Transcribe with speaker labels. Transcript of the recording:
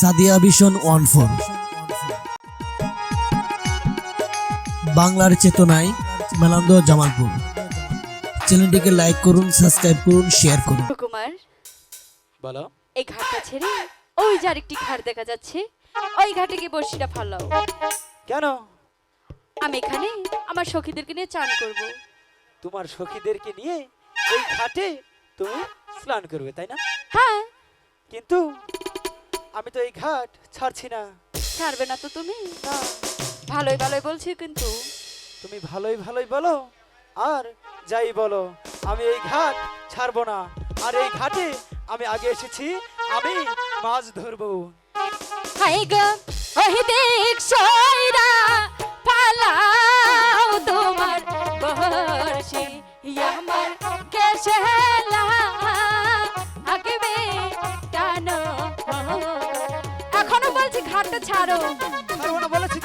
Speaker 1: Sadia vision one four. বাংলার চেতনায় মেলান্দ জামালপুর। চ্যানেলটিকে লাইক করুন সাবস্ক্রাইব করুন শেয়ার করুন।
Speaker 2: কুমার
Speaker 3: বলো।
Speaker 2: এই ঘাটটা ছেড়ে ওই যে আরেকটি ঘাট দেখা যাচ্ছে। ওই ঘাটে গিয়ে বড়শিটা ফালাও।
Speaker 3: কেন?
Speaker 2: আমি এখানে আমার সখীদেরকে নিয়ে চান করব।
Speaker 3: তোমার সখীদেরকে নিয়ে এই ঘাটে তুমি স্নান করবে তাই না?
Speaker 2: হ্যাঁ।
Speaker 3: কিন্তু আমি তো এই ঘাট ছাড়ছি না।
Speaker 2: ছাড়বে না তো তুমি?
Speaker 3: না
Speaker 2: ভালোই ভালোই বলছি কিন্তু।
Speaker 3: তুমি ভালোই ভালোই বলো আর যাই বলো আমি এই ঘাট ছাড়বো না। আর এই ঘাটে আমি আগে এসেছি আমি মাছ ধরবো।
Speaker 2: হাই গো ওই দেখ সয়রা পালাও তোমার আমার ঘাটটা ছাড়ো।
Speaker 3: ছাড়বো